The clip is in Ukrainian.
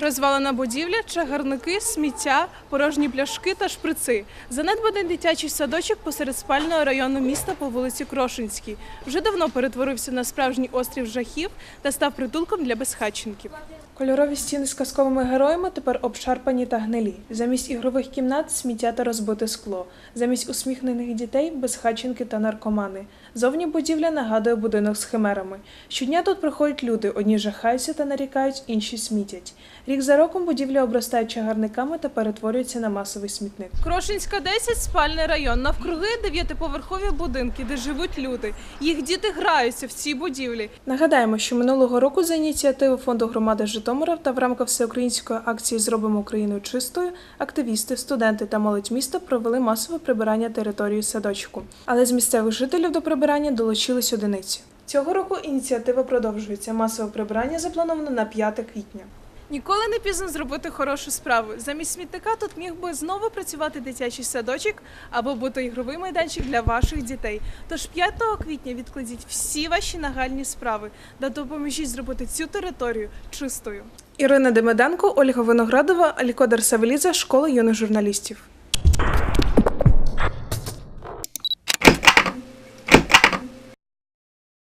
Розвалена будівля, чагарники, сміття, порожні пляшки та шприци. Занедбаний дитячий садочок посеред спального району міста по вулиці Крошинській. Вже давно перетворився на справжній острів жахів та став притулком для безхатченків. Кольорові стіни з казковими героями тепер обшарпані та гнилі. Замість ігрових кімнат сміття та розбите скло. Замість усміхнених дітей безхатченки та наркомани. Зовні будівля нагадує будинок з химерами. Щодня тут приходять люди, одні жахаються та нарікають, інші смітять. Рік за роком будівля обростає чагарниками та перетворюється на масовий смітник. Крошинська 10 – спальний район. Навкруги дев'ятиповерхові будинки, де живуть люди. Їх діти граються в цій будівлі. Нагадаємо, що минулого року за ініціативи фонду громади Житомира та в рамках всеукраїнської акції Зробимо Україну чистою активісти, студенти та молодь міста провели масове прибирання території садочку. Але з місцевих жителів до прибирання долучились одиниці. Цього року ініціатива продовжується. Масове прибирання заплановано на 5 квітня. Ніколи не пізно зробити хорошу справу. Замість смітника тут міг би знову працювати дитячий садочок або бути ігровий майданчик для ваших дітей. Тож 5 квітня відкладіть всі ваші нагальні справи та допоможіть зробити цю територію чистою. Ірина Демеденко, Ольга Виноградова, Алікодар Савеліза, школа юних журналістів.